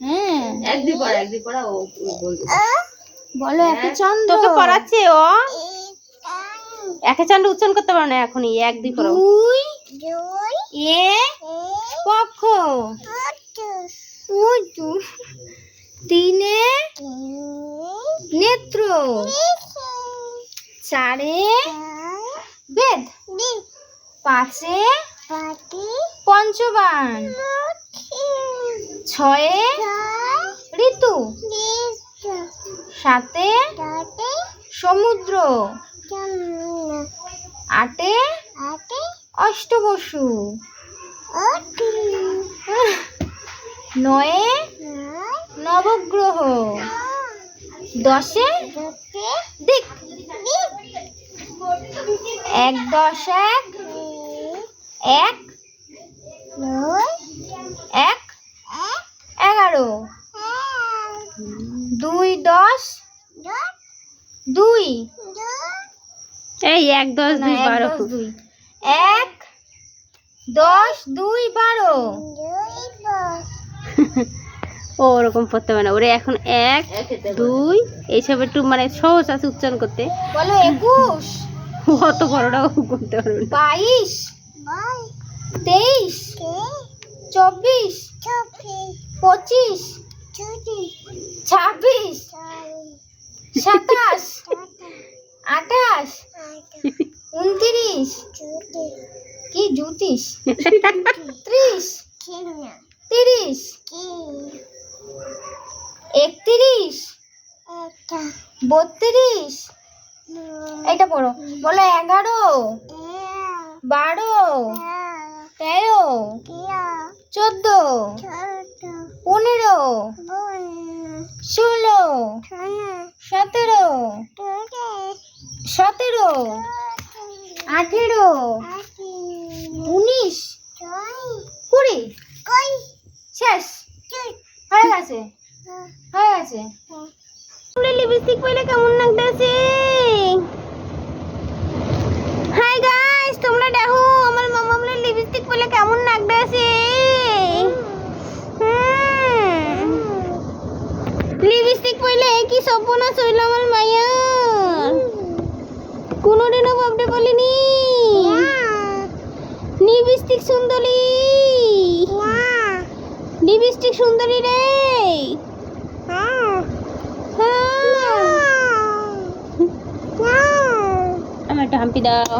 হ্যাঁ। একদিন পড়া একদিন পড়া ও বলবে। বলো একে চন্দ্র। তোকে পড়াচ্ছে ও। একে চন্দ্র উচ্চারণ করতে পারো না এখনই এক দুই করো দুই এ পক্ষ। তিনে নেত্র। চারে বেদ। পাঁচে পঞ্চবান। ছয়ে ঋতু। সাতে সমুদ্র। আটে অষ্টবসু। নয়ে নবগ্রহ। দশে দিক। এক দশ এক। এক দুই দশ? দুই। এই এক দশ দুই বারো। দুই। এক দশ দুই বারো। ও ওরকম পড়তে পারে না। ওরে এখন এক দুই এইসব একটু মানে সহজ আছে উচ্চারণ করতে। বলো একুশ? অত বড়টাও করতে পারবে না। বাইশ? তেইশ? চব্বিশ পঁচিশ ছাব্বিশ সাতাশ আঠাশ উনত্রিশ কি জুতিস ত্রিশ তিরিশ একত্রিশ বত্রিশ এটা পড়ো বলো এগারো বারো তেরো চোদ্দ, পনেরো, ষোলো, সতেরো সতেরো, আঠেরো, উনিশ, কুড়ি, শেষ। হয়ে গেছে। হয়ে গেছে। লিপস্টিক পরলে কেমন লাগতেছে হাই গাইস তোমরা দেখো আমার মামা বলে লিপস্টিক পরলে কেমন লাগতেছে লিপস্টিক পরলে কি সর্বনাশ হইল আমার মায়ার কোনোদিনও ভাবতে পারিনি। লিপস্টিক সুন্দরী। লিপস্টিক সুন্দরী রে। হ্যাঁ। আমার একটা হাম্পি দাও।